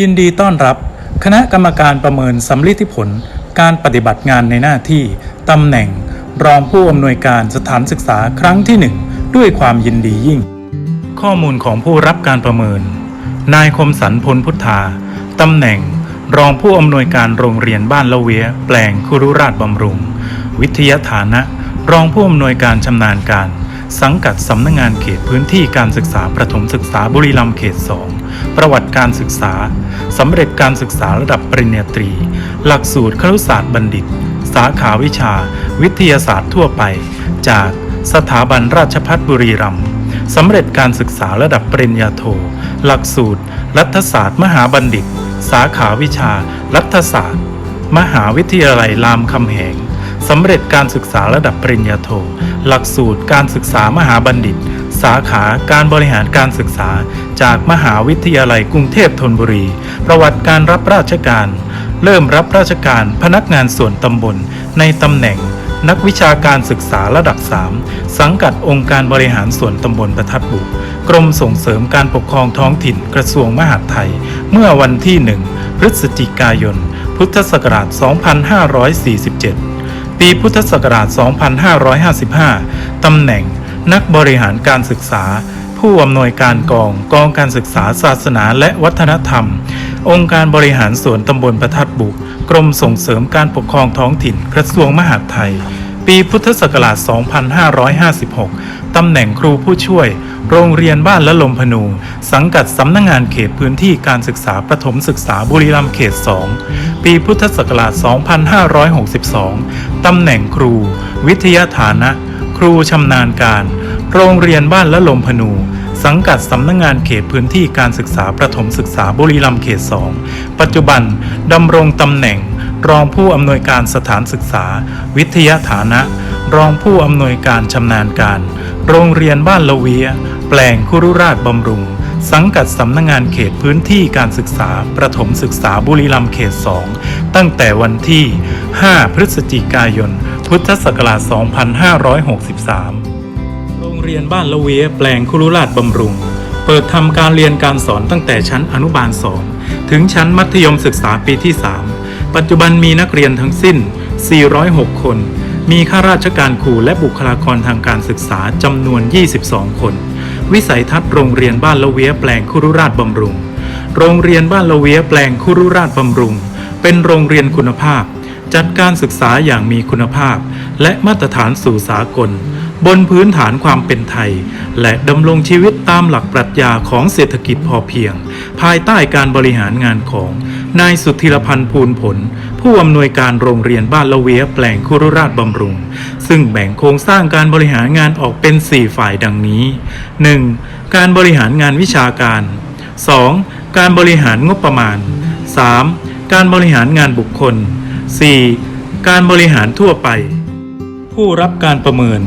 ยินดีต้อนรับ คณะกรรมการประเมินสำลิดผล การปฏิบัติงานในหน้าที่ตำแหน่ง รองผู้อำนวยการสถานศึกษาครั้งที่หนึ่งด้วยความยินดียิ่ง ข้อมูลของผู้รับการประเมิน นายคมสันพลพุทธาตำแหน่ง รองผู้อำนวยการโรงเรียนบ้านละเวียแปลงคุรุราชบำรุง วิทยาฐานะ รองผู้อำนวยการชำนาญการ สังกัดสำนักงงานเขตพื้นที่การศึกษาประถมศึกษาบุรีรัมย์เขต2 ประวัติการศึกษาสำเร็จการศึกษาระดับปริญญาตรี หลักสูตรครุศาสตร์บัณฑิต สาขาวิชา วิทยาศาสตร์ทั่วไป จากสถาบันราชภัฏบุรีรัมย์สำเร็จการศึกษาระดับปริญญาโท หลักสูตร รัฐศาสตร์ มหาบัณฑิต สาขาวิชา รัฐศาสตร์ มหาวิทยาลัยรามคำแหงสำเร็จการศึกษาระดับปริญญาโท หลักสูตรการศึกษามหาบัณฑิต สาขาการบริหารการศึกษา จากมหาวิทยาลัยกรุงเทพธนบุรี ประวัติการรับราชการ เริ่มรับราชการพนักงานส่วนตำบล ในตำแหน่ง นักวิชาการศึกษาระดับ 3 สังกัดองค์การบริหารส่วนตำบลประทัดบุกรมส่งเสริมการปกครองท้องถิ่นกระทรวงมหาดไทย เมื่อวันที่ 1 พฤศจิกายน พุทธศักราช 2547 ปีพุทธศักราช 2555 ตำแหน่ง นักบริหารการศึกษา ผู้อำนวยการกองกองการศึกษาศาสนาและวัฒนธรรม องค์การบริหารส่วนตำบลประทัดบุกกรมส่งเสริมการปกครองท้องถิ่นกระทรวงมหาดไทย ปีพุทธศักราช 2556 ตำแหน่งครูผู้ช่วย โรงเรียนบ้านละลมพนู สังกัดสำนักงงานเขตพื้นที่การศึกษาประถมศึกษาบุรีรัมย์เขต 2 ปีพุทธศักราช 2562 ตำแหน่งครู วิทยาฐานะ ครูชำนาญการ โรงเรียนบ้านละลมพนู สังกัดสำนักงงานเขตพื้นที่การศึกษาประถมศึกษาบุรีรัมย์เขต 2 ปัจจุบันดำรงตำแหน่ง รองผู้อำนวยการสถานศึกษา วิทยาฐานะ รองผู้อำนวยการชำนาญการ โรงเรียนบ้านละเวีย แปลงคุรุราชบำรุง สังกัดสำนักงงานเขตพื้นที่การศึกษา ประถมศึกษาบุรีรัมย์เขต 2 ตั้งแต่วันที่ 5 พฤศจิกายน พุทธศักราช 2563 โรงเรียนบ้านละเวียแปลงคุรุราชบำรุง เปิดทำการเรียนการสอนตั้งแต่ชั้นอนุบาล 2 ถึงชั้นมัธยมศึกษาปีที่ 3 ปัจจุบันมีนักเรียนทั้งสิ้น 406 คน มีข้าราชการครูและบุคลากรทางการศึกษาจำนวน 22 คน วิสัยทัศน์โรงเรียนบ้านละเวียแปลงคุรุราชบำรุง โรงเรียนบ้านละเวียแปลงคุรุราชบำรุง เป็นโรงเรียนคุณภาพ จัดการศึกษาอย่างมีคุณภาพ และมาตรฐานสู่สากล บนพื้นฐานความเป็นไทย และดำรงชีวิตตามหลักปรัชญาของเศรษฐกิจพอเพียง ภายใต้การบริหารงานของนายสุทธิรพันธ์ภูลผล ผู้อำนวยการโรงเรียนบ้านละเวียแปลงคุรุราชบำรุง ซึ่งแบ่งโครงสร้างการบริหารงานออกเป็น 4 ฝ่ายดังนี้ 1. การบริหารงานวิชาการ 2. การบริหารงบประมาณ 3. การบริหารงานบุคคล 4. การบริหารทั่วไป ผู้รับการประเมิน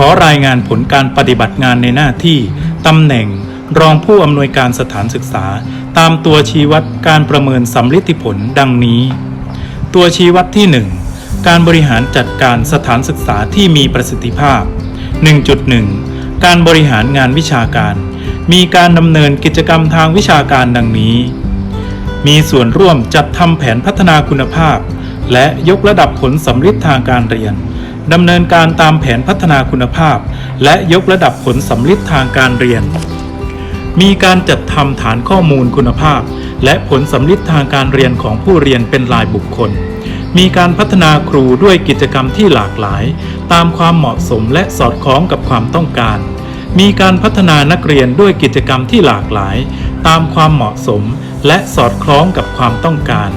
ขอรายงานผลการปฏิบัติงานในหน้าที่ตำแหน่ง รองผู้อำนวยการสถานศึกษา ตามตัวชี้วัดการประเมินสำลิดผลดังนี้ ตัวชี้วัดที่ 1 การบริหารจัดการสถานศึกษาที่มีประสิทธิภาพ 1.1 การบริหารงานวิชาการ มีการดำเนินกิจกรรมทางวิชาการดังนี้ มีส่วนร่วมจัดทำแผนพัฒนาคุณภาพ และยกระดับผลสำลิดทางการเรียน ดำเนินการตามแผนพัฒนาคุณภาพ และยกระดับผลสำลิดทางการเรียน มีการจัดทำฐานข้อมูลคุณภาพ และผลสำลิดทางการเรียนของผู้เรียนเป็นรายบุคคล มีการพัฒนาครูด้วยกิจกรรมที่หลากหลาย ตามความเหมาะสมและสอดคล้องกับความต้องการ มีการพัฒนานักเรียนด้วยกิจกรรมที่หลากหลาย ตามความเหมาะสม และสอดคล้องกับความต้องการ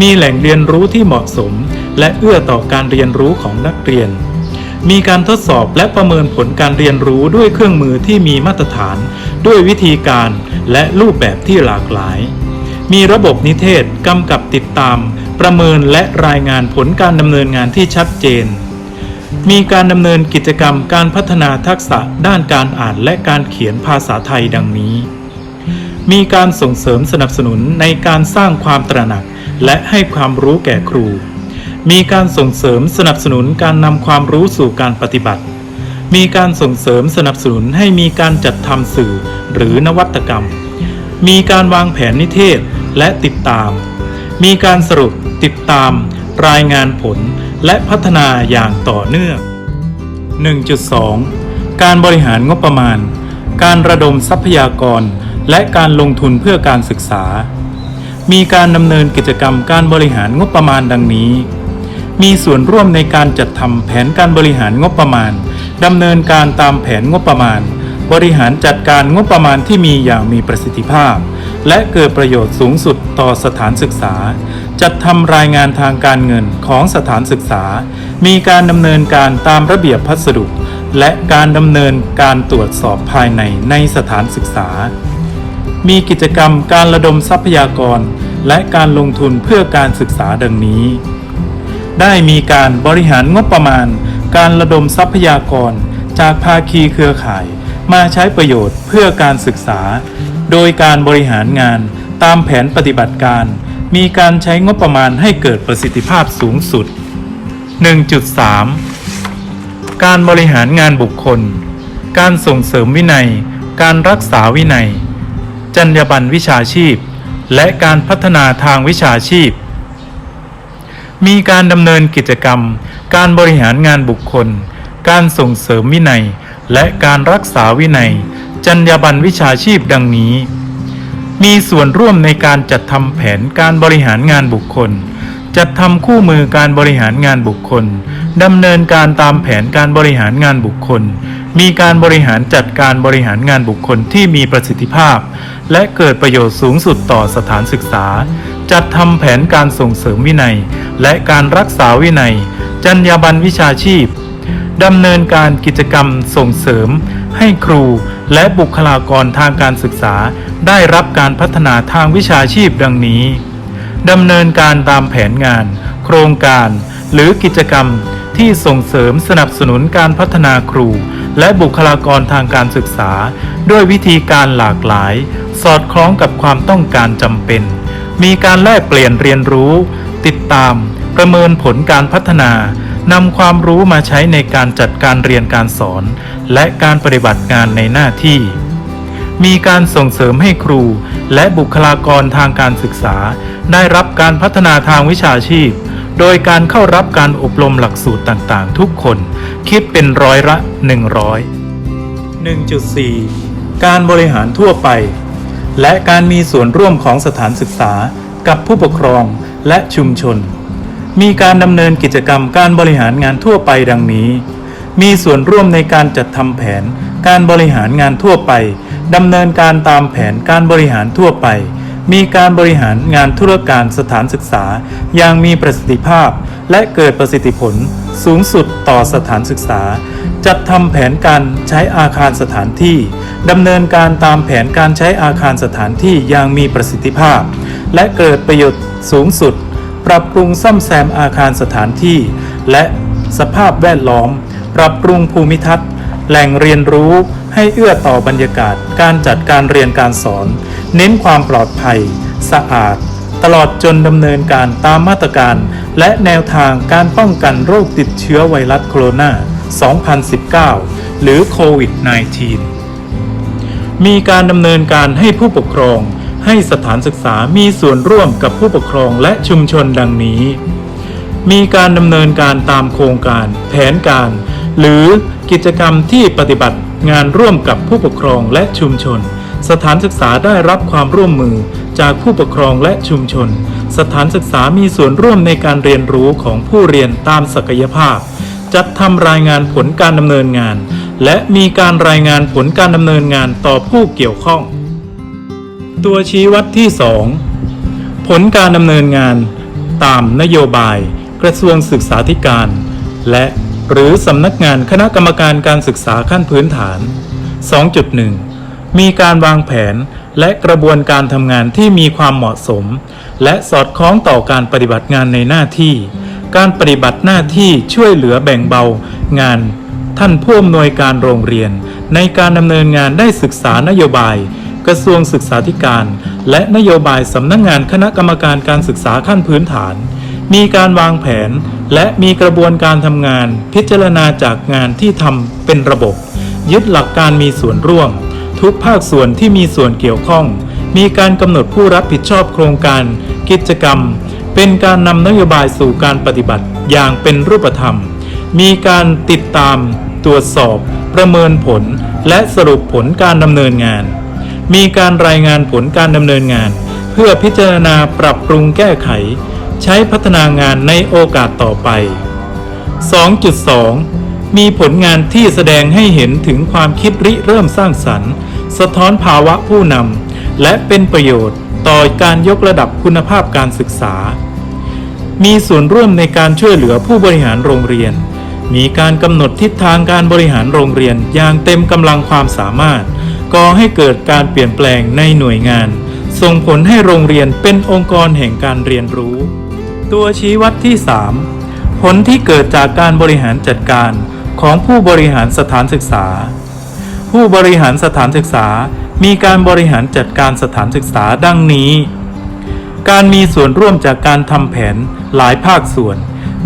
มีแหล่งเรียนรู้ที่เหมาะสม และเอื้อต่อการเรียนรู้ของนักเรียน มีการทดสอบและประเมินผลการเรียนรู้ด้วยเครื่องมือที่มีมาตรฐาน ด้วยวิธีการและรูปแบบที่หลากหลาย มีระบบนิเทศกำกับติดตาม ประเมินและรายงานผลการดำเนินงานที่ชัดเจนมีการดำเนินกิจกรรมการพัฒนาทักษะด้านการอ่านและการเขียนภาษาไทยดังนี้ มีการส่งเสริมสนับสนุนในการสร้างความตระหนัก และให้ความรู้แก่ครู มีการส่งเสริมสนับสนุนการนำความรู้สู่การปฏิบัติ มีการส่งเสริมสนับสนุนให้มีการจัดทำสื่อหรือนวัตกรรม มีการวางแผนนิเทศและติดตาม มีการสรุปติดตาม รายงานผลและพัฒนาอย่างต่อเนื่อง 1.2 การบริหารงบประมาณ การระดมทรัพยากร และการลงทุนเพื่อการศึกษา มีการดำเนินกิจกรรมการบริหารงบประมาณดังนี้ มีส่วนร่วมในการจัดทำแผนการบริหารงบประมาณดำเนินการตามแผนงบประมาณ บริหารจัดการงบประมาณที่มีอย่างมีประสิทธิภาพ และเกิดประโยชน์สูงสุดต่อสถานศึกษา จัดทำรายงานทางการเงินของสถานศึกษา มีการดำเนินการตามระเบียบพัสดุ และการดำเนินการตรวจสอบภายในในสถานศึกษา มีกิจกรรมการระดมทรัพยากร และการลงทุนเพื่อการศึกษาดังนี้ ได้มีการบริหารงบประมาณ การระดมทรัพยากร จากภาคีเครือข่าย มาใช้ประโยชน์เพื่อการศึกษา โดยการบริหารงานตามแผนปฏิบัติการ มีการใช้งบประมาณให้เกิดประสิทธิภาพสูงสุด 1.3 การบริหารงานบุคคล การส่งเสริมวินัย การรักษาวินัย จรรยาบรรณวิชาชีพ และการพัฒนาทางวิชาชีพ มีการดำเนินกิจกรรม การบริหารงานบุคคล การส่งเสริมวินัย และการรักษาวินัย จรรยาบรรณวิชาชีพดังนี้ มีส่วนร่วมในการจัดทำแผนการบริหารงานบุคคล จัดทำคู่มือการบริหารงานบุคคลดำเนินการตามแผนการบริหารงานบุคคล มีการบริหารจัดการบริหารงานบุคคลที่มีประสิทธิภาพ และเกิดประโยชน์สูงสุดต่อสถานศึกษา จัดทำแผนการส่งเสริมวินัย และการรักษาวินัย จรรยาบรรณวิชาชีพดำเนินการกิจกรรมส่งเสริม ให้ครูและบุคลากรทางการศึกษา ได้รับการพัฒนาทางวิชาชีพดังนี้ดำเนินการตามแผนงาน ครงการ หรือกิจกรรมที่ส่งเสริมสนับสนุนการพัฒนาครู และบุคลากรทางการศึกษา ด้วยวิธีการหลากหลาย สอดคล้องกับความต้องการจำเป็น มีการแลกเปลี่ยนเรียนรู้ ติดตาม ประเมินผลการพัฒนานำความรู้มาใช้ในการจัดการเรียนการสอน และการปฏิบัติงานในหน้าที่ มีการส่งเสริมให้ครู และบุคลากรทางการศึกษา ได้รับการพัฒนาทางวิชาชีพ โดยการเข้ารับการอบรมหลักสูตรต่างๆ ทุกคน คิดเป็นร้อยละ 100 1.4 การบริหารทั่วไป และการมีส่วนร่วมของสถานศึกษา กับผู้ปกครองและชุมชน มีการดำเนินกิจกรรมการบริหารงานทั่วไปดังนี้ มีส่วนร่วมในการจัดทำแผน การบริหารงานทั่วไป ดำเนินการตามแผนการบริหารทั่วไป มีการบริหารงานธุรการสถานศึกษา อย่างมีประสิทธิภาพ และเกิดประสิทธิผลสูงสุดต่อสถานศึกษา จัดทำแผนการใช้อาคารสถานที่ดำเนินการตามแผนการใช้อาคารสถานที่อย่างมีประสิทธิภาพ และเกิดประโยชน์สูงสุด ปรับปรุงซ่อมแซมอาคารสถานที่ และสภาพแวดล้อม ปรับปรุงภูมิทัศน์ แหล่งเรียนรู้ให้เอื้อต่อบรรยากาศ การจัดการเรียนการสอน เน้นความปลอดภัย สะอาด ตลอดจนดำเนินการตามมาตรการ และแนวทางการป้องกันโรคติดเชื้อไวรัสโคโรนา 2019 หรือโควิด -19 มีการดำเนินการให้ผู้ปกครอง ให้สถานศึกษามีส่วนร่วมกับผู้ปกครองและชุมชนดังนี้ มีการดำเนินการตามโครงการ แผนการ หรือกิจกรรมที่ปฏิบัติงานร่วมกับผู้ปกครองและชุมชน สถานศึกษาได้รับความร่วมมือจากผู้ปกครองและชุมชน สถานศึกษามีส่วนร่วมในการเรียนรู้ของผู้เรียนตามศักยภาพ จัดทำรายงานผลการดำเนินงาน และมีการรายงานผลการดำเนินงานต่อผู้เกี่ยวข้อง ตัวชี้วัดที่ 2 ผลการดำเนินงาน ตามนโยบาย กระทรวงศึกษาธิการ และ หรือสำนักงานคณะกรรมการการศึกษาขั้นพื้นฐาน 2.1 มีการวางแผนและกระบวนการทำงานที่มีความเหมาะสม และสอดคล้องต่อการปฏิบัติงานในหน้าที่ การปฏิบัติหน้าที่ช่วยเหลือแบ่งเบางาน ท่านผู้อำนวยการโรงเรียน ในการดำเนินงานได้ศึกษานโยบาย กระทรวงศึกษาธิการ และนโยบายสำนักงงานคณะกรรมการการศึกษาขั้นพื้นฐาน มีการวางแผน และมีกระบวนการทำงาน พิจารณาจากงานที่ทำเป็นระบบ ยึดหลักการมีส่วนร่วม ทุกภาคส่วนที่มีส่วนเกี่ยวข้อง มีการกำหนดผู้รับผิดชอบโครงการ กิจกรรม เป็นการนำนโยบายสู่การปฏิบัติอย่างเป็นรูปธรรม มีการติดตาม ตรวจสอบ ประเมินผล และสรุปผลการดำเนินงาน มีการรายงานผลการดำเนินงาน เพื่อพิจารณาปรับปรุงแก้ไข ใช้พัฒนางานในโอกาสต่อไป 2.2 มีผลงานที่แสดงให้เห็นถึงความคิดริเริ่มสร้างสรรค์ สะท้อนภาวะผู้นำและเป็นประโยชน์ต่อการยกระดับคุณภาพการศึกษา มีส่วนร่วมในการช่วยเหลือผู้บริหารโรงเรียน มีการกำหนดทิศทางการบริหารโรงเรียนอย่างเต็มกำลังความสามารถ ก่อให้เกิดการเปลี่ยนแปลงในหน่วยงาน ส่งผลให้โรงเรียนเป็นองค์กรแห่งการเรียนรู้ ตัวชี้วัดที่ 3 ผลที่เกิดจากการบริหารจัดการของผู้บริหารสถานศึกษา ผู้บริหารสถานศึกษา มีการบริหารจัดการสถานศึกษาดังนี้ การมีส่วนร่วมจากการทำแผนหลายภาคส่วน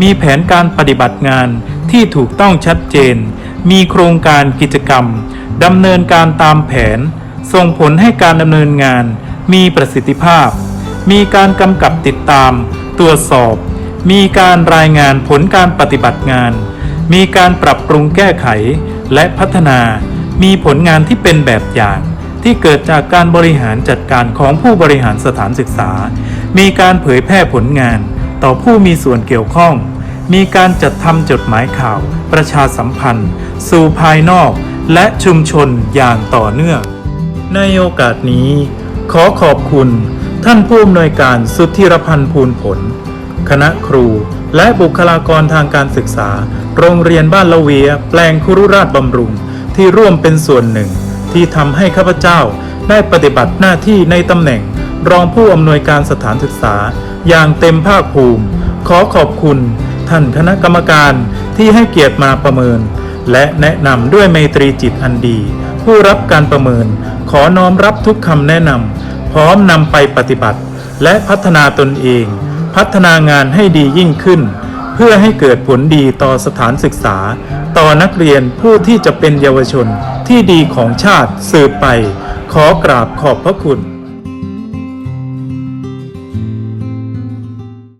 มีแผนการปฏิบัติงานที่ถูกต้องชัดเจน มีโครงการกิจกรรมดำเนินการตามแผน ส่งผลให้การดำเนินงาน มีประสิทธิภาพ มีการกำกับติดตาม ตรวจสอบ มีการรายงานผลการปฏิบัติงาน มีการปรับปรุงแก้ไขและพัฒนา มีผลงานที่เป็นแบบอย่าง ที่เกิดจากการบริหารจัดการของผู้บริหารสถานศึกษา มีการเผยแพร่ผลงาน ต่อผู้มีส่วนเกี่ยวข้อง มีการจัดทำจดหมายข่าว ประชาสัมพันธ์ สู่ภายนอก และชุมชนอย่างต่อเนื่อง ในโอกาสนี้ ขอขอบคุณ ท่านผู้อำนวยการสุทธิรพันธ์ภูลผล คณะครูและบุคลากรทางการศึกษา โรงเรียนบ้านละเวีย แปลงคุรุราชบำรุง ที่ร่วมเป็นส่วนหนึ่ง ที่ทำให้ข้าพเจ้าได้ปฏิบัติหน้าที่ในตำแหน่ง รองผู้อำนวยการสถานศึกษา อย่างเต็มภาคภูมิ ขอขอบคุณท่านคณะกรรมการที่ให้เกียรติมาประเมิน และแนะนำด้วยไมตรีจิตอันดี ผู้รับการประเมิน ขอน้อมรับทุกคำแนะนำ พร้อมนำไปปฏิบัติ และพัฒนาตนเอง พัฒนางานให้ดียิ่งขึ้น เพื่อให้เกิดผลดีต่อสถานศึกษา ต่อนักเรียนผู้ที่จะเป็นเยาวชนที่ดีของชาติสืบไป ขอกราบขอบพระคุณ